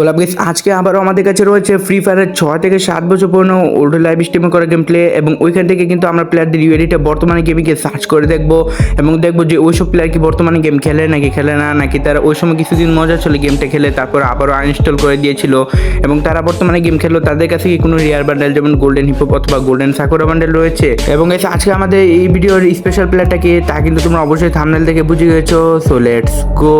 গোলাপ গেস আজকে আবারও আমাদের কাছে রয়েছে ফ্রি ফায়ারের ছয় থেকে সাত বছর পুরনো ওল্ড লাইভ স্ট্রিমে করা গেম প্লে এবং ওইখান থেকে কিন্তু আমরা প্লেয়ারদের ইউএডিটা বর্তমানে গেমিংকে সার্চ করে দেখব এবং দেখব যে ওইসব প্লেয়ার কি বর্তমানে গেম খেলে নাকি খেলে না নাকি তারা ওই সময় কিছুদিন মজা ছিল গেমটা খেলে তারপর আবারও আনইনস্টল করে দিয়েছিল এবং তারা বর্তমানে গেম খেললো তাদের কাছে কি কোনো রিয়ার বান্ডেল যেমন গোল্ডেন হিপহপ অথবা গোল্ডেন সাকুরা বান্ডেল রয়েছে এবং guys, আজকে আমাদের এই ভিডিওর স্পেশাল প্লেয়ারটাকে তা কিন্তু তোমরা অবশ্যই থামনেল থেকে বুঝে গেছো so let's go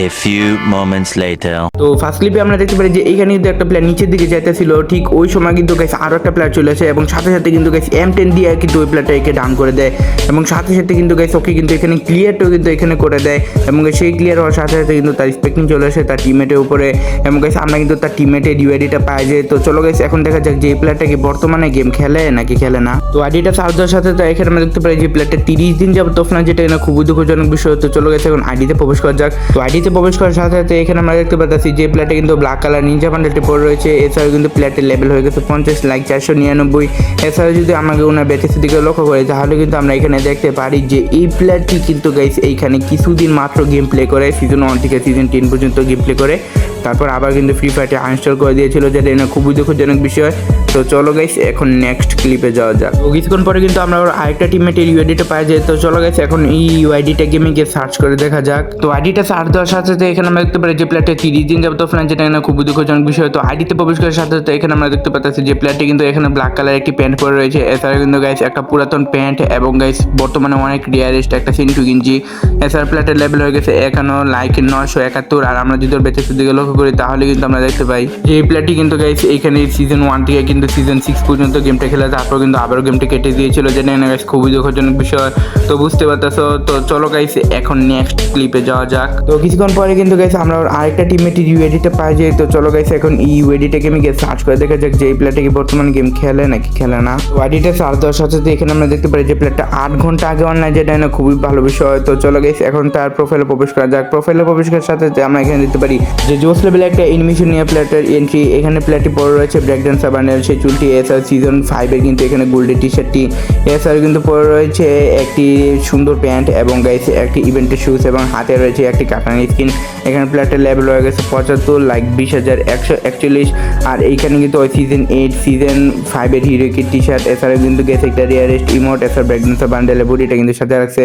A few moments later. তো ফার্স্ট ক্লিপে আমরা দেখতে পারি যে এখানে কিন্তু একটা প্লেয়ার নিচের দিকে যাইতেছিল। ঠিক ওই সময় কিন্তু গাইস আরও একটা প্লেয়ার চলে আসে এবং সাথে সাথে কিন্তু গাইস এম টেন দিয়ে কিন্তু ওই প্লেয়ারটা একে ডাউন করে দেয়। এবং সাথে সাথে কিন্তু গাইস ওকে কিন্তু এখানে ক্লিয়ারটাও কিন্তু এখানে করে দেয় এবং সেই ক্লিয়ার হওয়ার সাথে সাথে কিন্তু তার স্পেকিং চলে আসে তার টিমেটের উপরে। এবং গাইস আমরা কিন্তু তার টিমেটের ইউআইডিটা পাই যে, তো চলো গাইস এখন দেখা যাক যে এই প্লেয়ারটা কি বর্তমানে গেম খেলে নাকি খেলে না। তো আইডিটা সার্চ দেওয়ার সাথে তো এখানে আমরা দেখতে পাই যে প্লেয়ারটা তিরিশ দিন যাবত অফলাইন যেটা এখানে খুবই দুঃখজনক বিষয়। তো চলো গেছে এখন আইডিতে প্রবেশ করা যাক। তো আইডিতে প্রবেশ করার সাথে সাথে এখানে আমরা দেখতে পাচ্ছি যে প্লেয়ারটা কিন্তু ব্ল্যাক কালার নিনজা বান্ডেলটি পড়ে রয়েছে। এছাড়াও কিন্তু প্লেটের লেভেল হয়ে গেছে পঞ্চাশ লাইক চারশো নিরানব্বই। এছাড়াও যদি আমাকে ওনার ব্যাটিসের দিকে লক্ষ্য করে তাহলে কিন্তু আমরা এখানে দেখতে পারি যে এই প্লেয়ারটি কিন্তু গাইস এইখানে কিছুদিন মাত্র গেম প্লে করে সিজন ওয়ান থেকে সিজন টেন পর্যন্ত গেম প্লে করে। তারপর আবার কিন্তু ফ্রি ফায়ারটি আনস্টল করে দিয়েছিল, যেটা এনে খুবই দুঃখজনক বিষয়। তো চলো গাইস এখন নেক্সট ক্লিপে যাওয়া যাক। তো কিছুক্ষণ পরে কিন্তু আমরা ওর আরেকটা টিমমেটের ইউআইডিটা পাই যায় তো চলো গাইস এখন এই ইউআইডিটা গেমে গিয়ে সার্চ করে দেখা যাক। তো আইডিটা সার্চ দেওয়ার সাথে সাথে এখানে আমরা দেখতে পারি যে প্লেয়ারটা তিরিশ দিন যাবত ফ্রেন্ড যেটা এখানে খুবই দুঃখজনক বিষয়। তো আইডিতে প্রবেশ করার সাথে সাথে এখানে আমরা দেখতে পাচ্ছি যে প্লেয়ারটি কিন্তু এখানে ব্ল্যাক কালার একটি প্যান্ট পরে রয়েছে। এছাড়া কিন্তু গাইস একটা পুরাতন প্যান্ট এবং গাইস বর্তমানে অনেক রিয়ারেস্ট একটা সিন্টু গিঞ্জি এছাড়া প্লেয়ারটার লেভেল হয়ে গেছে একান্ন লাইক নশো একাত্তর। আর আমরা যদি ওর বেঁচে দিকে লক্ষ্য করি, তাহলে কিন্তু আমরা দেখতে পাই। যে এই প্লেয়ারটি কিন্তু গাইস এখানে সিজন ওয়ান থেকে কিন্তু সিজন সিক্স পর্যন্ত গেমটা খেলে, তারপর কিন্তু আবারও গেমটা কেটে দিয়েছিল, যেটা এনে গাইস খুবই দুঃখজনক বিষয়। তো বুঝতে পারতেছো, তো চলো গাইস এখন নেক্সট ক্লিপে যাওয়া যাক। তো কিছুক্ষণ পরে কিন্তু গাইস আমরা আরেকটা টিমের ইউএডিটা পাই যাই, তো চলো গাইস এখন ইউএডিটাকে আমি গিয়ে সার্চ করে দেখা যাক যে এই প্লেয়ারটা কি বর্তমানে গেম খেলে নাকি খেলে না। আইডিটা সার্চ দেওয়ার সাথে সাথে এখানে আমরা দেখতে পারি যে প্লেয়ারটা আট ঘণ্টা আগে অনলাইন যেটা না খুবই ভালো বিষয়। তো চলো গাইস এখন তার প্রোফাইলে প্রবেশ করা যাক। প্রোফাইলে প্রবেশ করার সাথে আমরা এখানে দেখতে পারি যে জোস লেভেলে একটা এনিমেশন নিয়ে প্লেয়ারটার এন্ট্রি এখানে প্লেয়ারটি পরে রয়েছে ব্রেক বান্ডেল সেই চুলটি এছাড়া সিজন ফাইভের কিন্তু এখানে গোল্ডের টি। শার্টটি এছাড়া কিন্তু পরে রয়েছে একটি সুন্দর প্যান্ট এবং গাইস একটি ইভেন্টের শুজ এবং হাতে রয়েছে একটি কাটানি স্কিন এখানে প্লেয়ারটার লেভেল হয়ে গেছে পঁচাত্তর লাইক বিশ হাজার একশো একচল্লিশ। আর এইখানে কিন্তু ওই সিজন এইট সিজন ফাইভের হিরো কি টি শার্ট এছাড়াও কিন্তু গেছে একটা রিয়ারেস্ট ইমোট এছাড়া ব্রেকডেন্সার বান্ডেলের বডিটা কিন্তু সাথে রাখছে।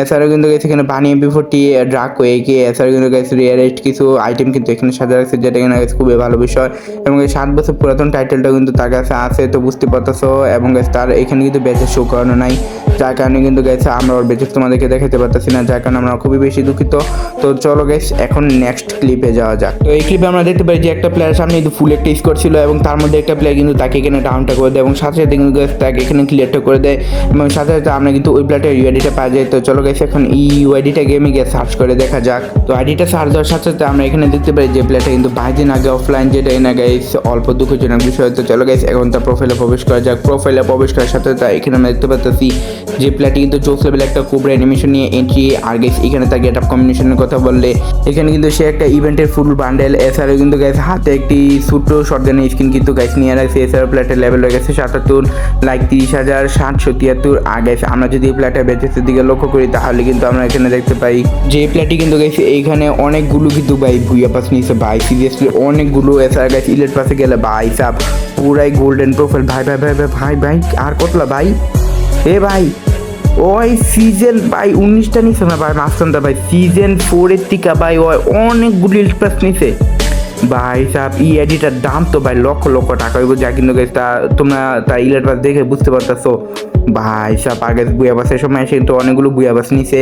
এছাড়াও কিন্তু গেছে এখানে বানি এমপি ফোরটি ড্রাক ওয়েকে এছাড়াও কিন্তু গেছে রিয়ারেস্ট কিছু আইটেম কিন্তু এখানে সাথে রাখছে, যেটা কিনা খুবই ভালো বিষয়। এবং এই সাত বছর পুরাতন টাইটেলটা কিন্তু তার কাছে আছে, তো বুঝতে পারতেছো। এবং তার এখানে কিন্তু বেচে শো করানো নাই। যার কারণে কিন্তু গেছে আমরা ওর বেচে তোমাদেরকে দেখাতে পারতেছি না, যার কারণে আমরা খুবই বেশি দুঃখিত। তো চলো গেছে এখন নেক্সট ক্লিপে যাওয়া যাক। তো এই ক্লিপে আমরা দেখতে পাই যে একটা প্লেয়ার সামনে কিন্তু ফুল একটা স্কোর ছিল এবং তার মধ্যে একটা প্লেয়ার কিন্তু তাকে এখানে ডাউনটা করে দেয় এবং সাথে সাথে কিন্তু তাকে এখানে ক্লিয়ারটা করে দেয় এবং সাথে সাথে আমরা কিন্তু ওই প্লেয়ারটার ইউআইডিটা পাওয়া যায়। তো চলো গেছে এখন এই ইউআইডিটা গেমে গিয়ে সার্চ করে দেখা যাক। তো আইডিটা সার্চ দেওয়ার সাথে সাথে আমরা এখানে দেখতে পাই যে প্লেয়ারটা কিন্তু বাইশ দিন আগে অফলাইন যেটা এনে গাইস অল্প দুঃখজনক বিষয়। তো চলো গাইস এখন তার প্রোফাইলে প্রবেশ করা যাক। প্রোফাইলে প্রবেশ করার সাথে সাথে এখানে আমরা দেখতে পাচ্ছি যে প্লেয়ারটি কিন্তু চোখ লেভেল একটা কোবরা অ্যানিমেশন নিয়ে এন্ট্রি আর গাইস এখানে তার গেট আপ কম্বিনেশনের কথা বললে। এখানে কিন্তু সে একটা ইভেন্টের ফুল বান্ডেল এছাড়াও কিন্তু গাইস হাতে একটি ছোট্ট শর্টগানের স্কিন কিন্তু গাইস নিয়ে রাখছে। এছাড়াও প্লেয়ারটার লেভেল হয়ে গেছে সাতাত্তর লাইক তিরিশ হাজার, সাতশো তিয়াত্তর। আর গাইস আমরা যদি এই প্লেয়ারটা বেঁচেছে দিকে লক্ষ্য করি, তাহলে কিন্তু আমরা এখানে দেখতে পাই যে প্লেয়ারটি কিন্তু গেছে এইখানে অনেকগুলো কিন্তু ভাই ভুইয়া পাস নিয়েছে ভাই সিরিয়াসলি অনেকগুলো এছাড়া গাইস ইলেট পাশে গেলে ভাই সাপ পুরাই গোল্ডেন প্রোফাইল ভাই ভাই ভাই ভাই ভাই ভাই, আর কতলা ভাই? এ ভাই, ওই সিজন ভাই, উনিশটা নিছে না ভাই মাঝখানটা ভাই? সিজন ফোরের টিকা ভাই, ওই অনেকগুলি প্লাস নিছে। ভাই সাহেব ই এডিটার দাম তো ভাই লক্ষ লক্ষ টাকা হইব। যা কিন্তু তোমরা তা ইলেট দেখে বুঝতে পারতেছো। ভাই সাহেব আগে বুয়া বাসের সময় এসে কিন্তু অনেকগুলো বুয়া বাস নিছে।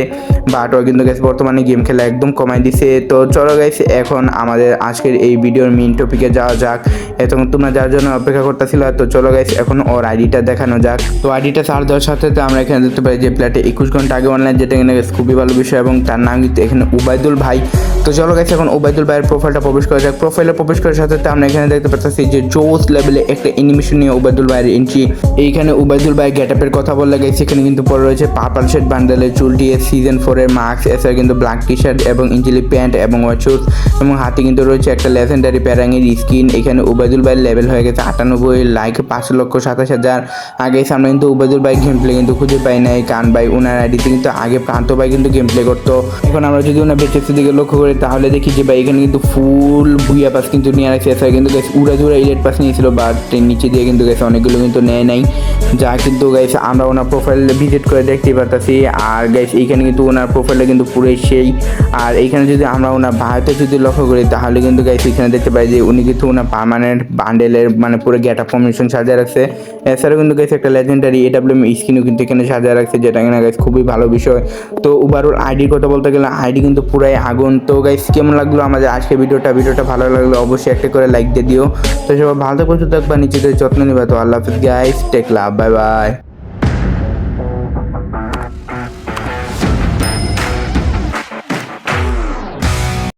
বাট ও কিন্তু গেছে বর্তমানে গেম খেলা একদম কমাই দিছে। তো চলো গাইছে এখন আমাদের আজকের এই ভিডিওর মেইন টপিকে যাওয়া যাক। এতক্ষণ তোমরা যার জন্য অপেক্ষা করতেছিল, তো চলো গাইছে এখন ওর আইডিটা দেখানো যাক। তো আইডিটা সার্চ দেওয়ার সাথে সাথে আমরা এখানে দেখতে পাই যে প্লেটে একুশ ঘণ্টা আগে অনলাইন যেটা এখানে খুবই ভালো বিষয় এবং তার নাম কিন্তু এখানে উবাইদুল ভাই। তো চলো গেছে এখন ওবাইদুল ভাইয়ের প্রোফাইলটা প্রবেশ করা যাক। প্রোফাইলে প্রবেশ করার সাথে আমরা এখানে দেখতে পাচ্ছি যে জোস লেভেলে একটা অ্যানিমেশন নিয়ে ওবাইদুল ভাইয়ের এন্ট্রি এইখানে ওবাইদুল ভাই গেট আপের কথা বললে গেছে এখানে কিন্তু পরে রয়েছে পার্পল শেড বান্ডেলের চুলটি সিজন ফোরের মাস্ক এছাড়া কিন্তু ব্ল্যাক টি শার্ট এবং ইঞ্জিলি প্যান্ট এবং শুজ এবং হাতে কিন্তু রয়েছে একটা লেজেন্ডারি প্যারাঙের স্কিন এখানে উবাই উবায়দুল ভাইয়ের লেভেল হয়ে গেছে আটানব্বই লাইক পাঁচ লক্ষ সাতাশ হাজার। আগে সামনে কিন্তু উবায়দুল ভাই গেম প্লে কিন্তু খুঁজে পাই নাই কান ভাই ওনার আইডিতে কিন্তু আগে প্রান্ত ভাই কিন্তু গেম প্লে করতো। এখন আমরা যদি ওনার বেচের দিকে লক্ষ্য করি, তাহলে দেখি যে ভাই এখানে কিন্তু ফুল ভুইয়া পাস কিন্তু নিয়ে রাখছে এছাড়া কিন্তু গাইস উড়া জুড়া ইলেট পাস নিয়েছিল বাট নিচে দিয়ে কিন্তু গেছে অনেকগুলো কিন্তু নেয় নাই। যা কিন্তু গাইস আমরা ওনার প্রোফাইল ভিজিট করে দেখতে পারতাছি। আর গাইস এইখানে কিন্তু ওনার প্রোফাইলটা কিন্তু পুরোই সেই। আর এইখানে যদি আমরা ওনার ভারতে যদি লক্ষ্য করি, তাহলে কিন্তু গাইস এখানে দেখতে পাই যে উনি কিন্তু ওনার পার্মানেন্ট বান্ডেলের মানে পুরো গেট আপ ফর্মেশন সাজিয়ে রাখছে। এছাড়াও কিন্তু গাইস একটা লেজেন্ডারি এডাব্লিউএম স্ক্রিনও কিন্তু এখানে সাজিয়ে রাখছে, যেটা কিনা গাইস খুবই ভালো বিষয়। তো ওভারঅল আইডির কথা বলতে গেলে আইডি কিন্তু পুরাই আগুন। তো গাইস কেমন লাগল আমাদের আজকে ভিডিওটা? ভিডিওটা ভালো লাগলে অবশ্যই একটা করে লাইক দিয়ে দিও। তো সবাই ভালো থাকবে সুস্থ থাকবা নিজেদের যত্ন নিবা। তো আল্লাহ হাফিজ guys take love bye bye